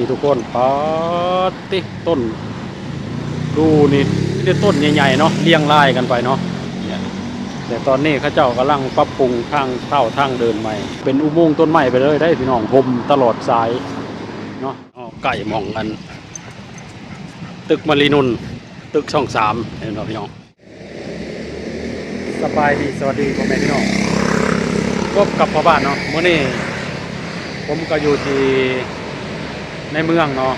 นี่ทุกคนปาติต้น ดูนี่นี่ได้ต้นใหญ่ๆเนาะเรียงรายกันไปเนาะแต่ตอนนี้ข้าเจ้ากำลังปรับปรุงทางเข้าทางเดินใหม่ เป็นอุโมงค์ต้นไม้ไปเลยได้พี่น้องผมตลอดสายเนาะอ๋อไก่มองกัน ตึกมารีนุนตึกช่องสามเห็นไหมพี่น้องสบายดีสวัสดีพ่อแม่พี่น้องพบกับพ่อบ้านเนาะเมื่อนี้ผมก็อยู่ที่ ในเมืองเนาะ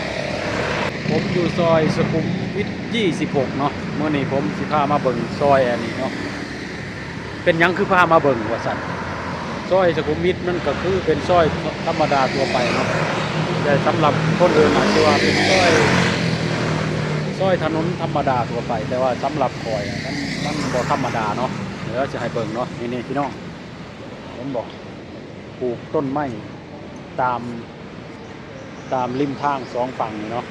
ผมอยู่ซอยสุขุมวิท26 เนาะเมื่อนี้ผมสิพามาเบิ่งซอยอันนี้เนาะเป็นยังคือพามาเบิ่งว่าซั่นซอยสุขุมวิทมันก็คือเป็นซอยธรรมดาทั่วไปเนาะแต่สำหรับคนอื่นอาจจะว่าเป็นซอยซอยถนนธรรมดาทั่วไป แต่ว่าสำหรับคอยมันมันบ่ธรรมดาเนาะเดี๋ยวจะให้เบิ่งเนาะนี่ๆพี่น้องผมบอกปลูกต้นไม้ตาม ตามริมทางสองฝั่งนี่เนาะ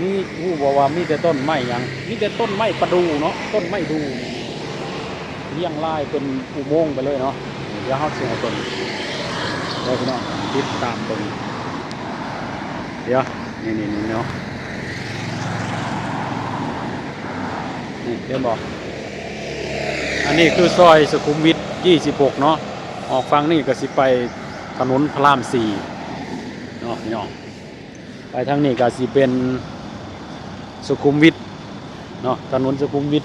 นี่ผู้บอกว่ามีแต่ต้นไม้ยังมีแต่ต้นไม้ประดูเนาะต้นไม้ดูเรียงรายเป็นอุโมงค์ไปเลยเนาะเดี๋ยวเขาเสียต้นเดี๋ยวพี่น้องติดตามเบิ่งเดี๋ยวนี่นี่นี่เนาะนี่เดี๋ยวบอกอันนี้คือซอยสุขุมวิท 26 เนาะออกฟังนี่ก็สิไปถนนพระราม4เนาะพี่น้องไปทางนี้ก็สิเป็นสุขุมวิทเนาะถนนสุขุมวิท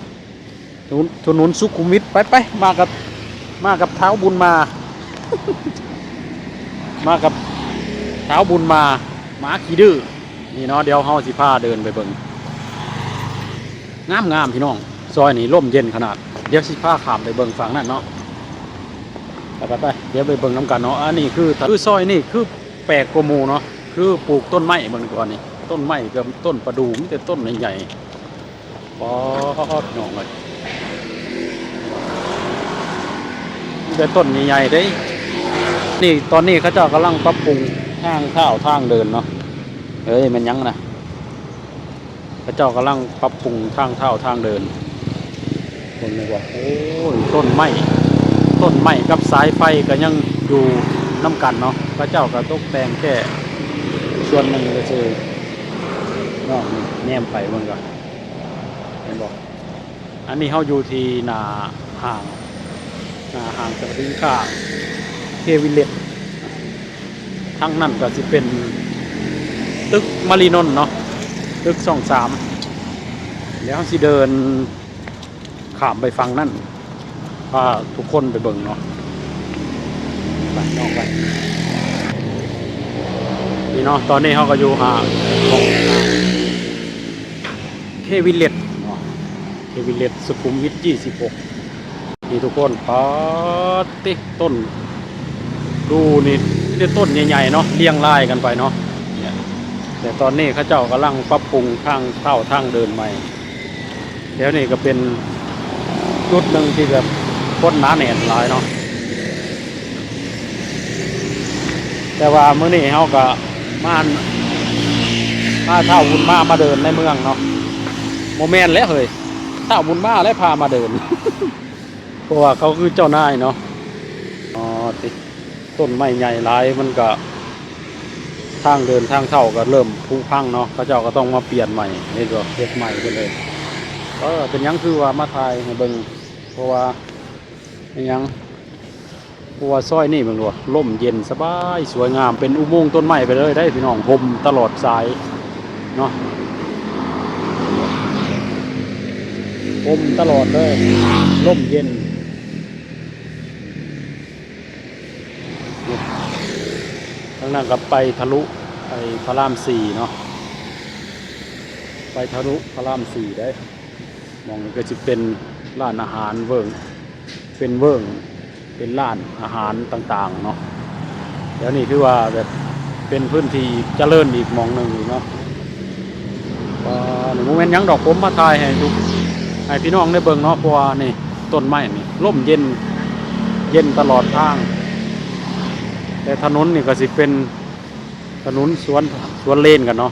ถนนสุขุมวิทไปไปมากับมากับเท้าบุญมา มากับเท้าบุญมาหมาขี้ดื้อนี่เนาะเดี๋ยวเฮาสิพาเดินไปเบิ่งงามงามพี่น้องซอยนี่ร่มเย็นขนาด เดี๋ยวสิพาขามไปเบิ่งฝั่งนั้นเนาะไปไปไปเดี๋ยวไปเบิ่งน้ำกันเนาะอันนี้คือคือซอยนี่คือ แปลกกว่าหมู่เนาะคือปลูกต้นไม้เบางก่อนนี่ต้นไม้กับต้นประดู่มีแต่ต้นใหญ่ๆปอดหนองเลยมีแต่ต้นใหญ่ๆเด้ นี่ตอนนี้เขาเจ้ากำลังปรับปรุงทางเข้าวทางเดินเนาะเอ้ยมันยังนะเขาเจ้ากำลังปรับปรุงทางเข้าวทางเดินคนนึกว่าโอ้ยต้นไม้ต้นไม้กับสายไฟก็ยังอยู่ น้ำกันเนาะพระเจ้าก็ตกแต่งแค่ส่วนหนึ่งก็คือนอกนี่แนมไปเบิ่งก่อนเห็นบอกอันนี้เขาอยู่ที่นาห่างนาห่างจากสินค้าเควิเลตทั้งนั้นก็จะเป็นตึกมารีนน์เนาะตึกสองสามแล้วเราสิเดินข้ามไปฟังนั่นพาทุกคนไปเบิ่งเนาะ ไปนอกไปนี่เนาะตอนนี้เขาก็อยู่ห่างของเควิเลตเควิเลตสุขุมวิท26นี่ทุกคนปาติต้น ดูนี่นี่ต้นใหญ่ๆเนาะเรียงรายกันไปเนาะแต่ตอนนี้ข้าเจ้ากำลังปรับปรุงทางเข้าทางเดินใหม่แล้วนี่ก็เป็นจุดหนึ่งที่แบบคนหนาแน่นหลายเนาะ แต่ว่ามื้อนี้เขาก็มาพาเท่าบุญมามาเดินในเมืองเนาะโมเมนต์แล้วเฮ้ยเท่าบุญมาแล้วพามาเดิน เพราะว่าเขาคือเจ้านายเนาะอ๋อติต้นไม้ใหญ่หลายมันก็ ทางเดินทางเข้าก็เริ่มผุพังเนาะเขาเจ้าก็ต้องมาเปลี่ยนใหม่นี่ก็เฮ็ดใหม่ไปเลยก็เป็นยังคือว่ามาทายให้เบิ่งเพราะว่าเป็นยัง เพราะว่าซอยนี่เบิ่งดูว่าร่มเย็นสบายสวยงามเป็นอุโมงค์ต้นไม้ไปเลยได้พี่น้องผมตลอดสายเนาะผมตลอดเลยร่มเย็นทางนั้นกับไปทะลุไปพระรามสี่เนาะไปทะลุพระรามสี่ได้มองก็จะเป็นร้านอาหารเวิงเป็นเวิง เป็นร้านอาหารต่างๆเนาะเดี๋ยวนี้คือว่าแบบเป็นพื้นที่เจริญอีกมองหนึ่งเนาะอ่าหนึ่งโมเมนต์ยังดอกผมมาทายให้ทุกให้พี่น้องได้เบิ่งเนาะเพราะว่านี่ต้นไม้นี่ร่มเย็นเย็นตลอดทาง แต่ถนนนี่ก็สิเป็นถนนสวนสวนเลนกันเนาะ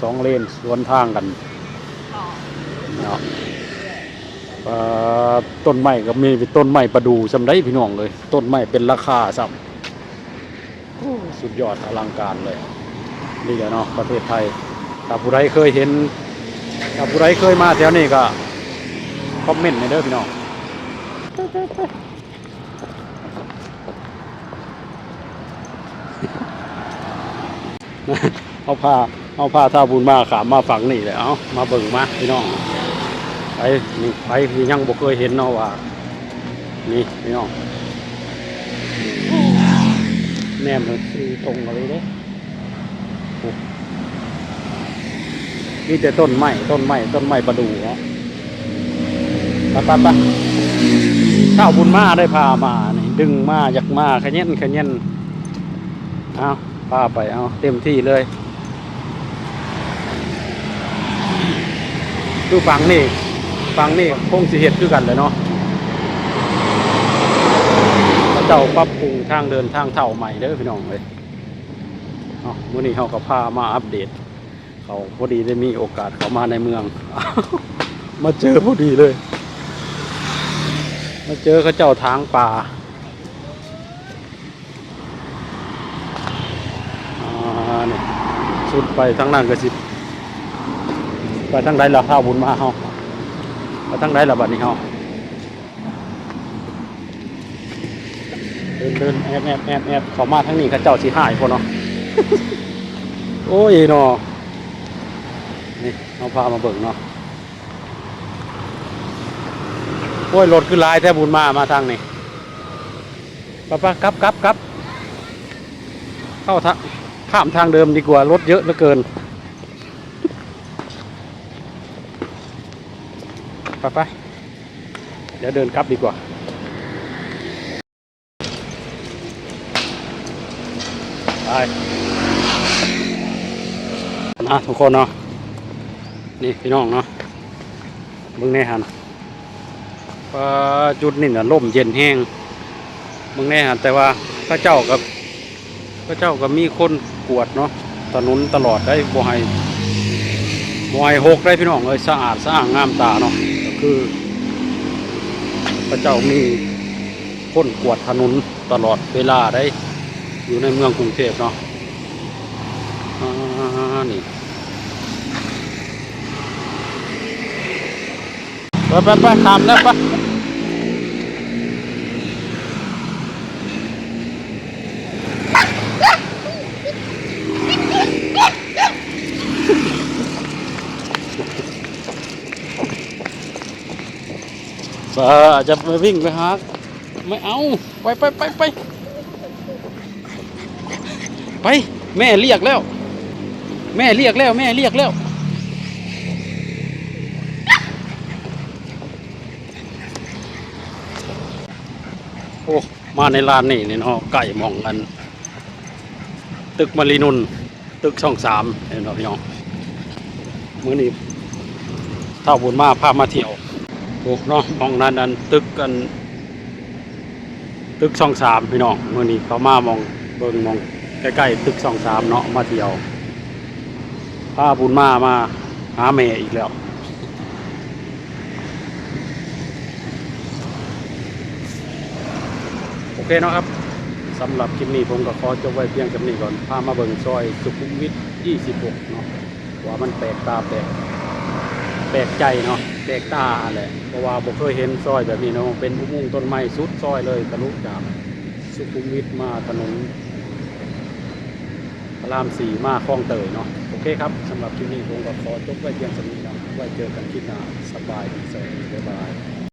สองเลนสวนทางกันเนาะเอ่อ ต้นไม้ก็มีต้นไม้ประดูสำได้พี่น้องเลย ต้นไม้เป็นราคาซ้ำสุดยอดอลังการเลย นี่แหละเนาะประเทศไทยถ้าผู้ใดเคยเห็นถ้าผู้ใดเคยมาแถวนี้ก็คอมเมนต์ในเด้อพี่น้องเอาผ้าเอาผ้าท่าบุญมาขามมาฝั่งนี่เลยเอามาเบิ่งมาพี่น้อง ไปนี่ไปที่ยังบ่เคยเห็นเนาะว่า นี่พี่น้องแนมเลยคือตรงอะไรเด้โอ้มีแต่ต้นไม้ต้นไม้ต้นไม้ประดู่เนาะปไปไปข้าวบุญมาได้พามานี่ดึงมาอยากมาขยันขยันเอาพาไปเอาเต็มที่เลยคือฟังนี่ ฟังนี่คงสิเห็ดคือกันเลยเนาะเจ้าปรับปรุงทางเดินทางเท่าใหม่เด้อพี่น้องเลยเอามื่อนี้เขาก็พามาอัปเดต เขาพอดีได้มีโอกาสเขามาในเมือง มาเจอพอดีเลย มาเจอเขาเจ้าทางป่าอ่านี่สุดไปทางนั้นก็สิ ไปทางใดล่ะข้าบุญมาเฮา ไปทางใดล่ะบัดนี้เฮาเดินเดินแอบแอบแอบแอบเขามาทั้งนี้เขาเจ้าสีหายพอเนาะโอ้ยเนาะนี่เอาพามาเบิ่งเนาะโอ้ยรถคือลายแท้บุญมามาทางนี้ปะปะกลับกลับกลับเข้าทางข้ามทางเดิมดีกว่ารถเยอะเหลือเกิน ปไปเดี๋ยวเดินกลับดีกว่า ไปนะทุกคนเนาะ นี่พี่น้องเนาะเบิ่งแน่หันว่าจุดนี่น่ะล่มเย็นแห้งเบิ่งแน่หันแต่ว่าพระเจ้ากับพระเจ้าก็มีคนกวดเนาะถนนตลอดได้บ่ให้บ่ให้หกได้พี่น้องเอ้ยสะอาดสะอางงามตาเนาะ คือ พระเจ้ามีคนกวดถนนตลอดเวลาได้ อยู่ในเมืองกรุงเทพเนาะอ่านี่ไปไปไปข้ามแล้วไปเออจะไปวิ่งไปหาไม่เอา ไปไปไปไปไป แม่เรียกแล้ว แม่เรียกแล้ว แม่เรียกแล้วโอ้มาในร้านนี่นี่เนาะไก่มองกัน ตึกมารีนุนตึกช่องสามเห็นเนาะพี่น้องมื้อนี้ท่าบุญมาพามาเที่ยว โอ้เนาะหมองนั้นนั้นตึกกัน ตึกช่องสามพี่น้องเมื้อนี้เขามามองเบิ่งมองใกล้ๆตึกสองสามเนาะมาเที่ยวพาบุญมามาหาแม่อีกแล้วโอเคเนาะครับสำหรับคลิปนี้ผมก็ขอจบไว้เพียงแค่นี้ก่อน พามาเบิ่งซอยสุขุมวิท 26 เนาะว่ามันแปลกตาแปลก แปลกใจเนาะแปลกตาแหละเพราะว่าผมเคยเห็นซอยแบบนี้เนาะเป็นอุโมงค์ต้นไม้สุดซอยเลยทะลุจากสุขุมวิทมาถนนพระรามสี่มาคลองเตยเนาะโอเคครับสำหรับคลิปนี้ผมก็ขอจบไว้เพียงสำนี้นะไว้เจอกันคลิปหน้าสบายดีสวัสดีบ๊ายบาย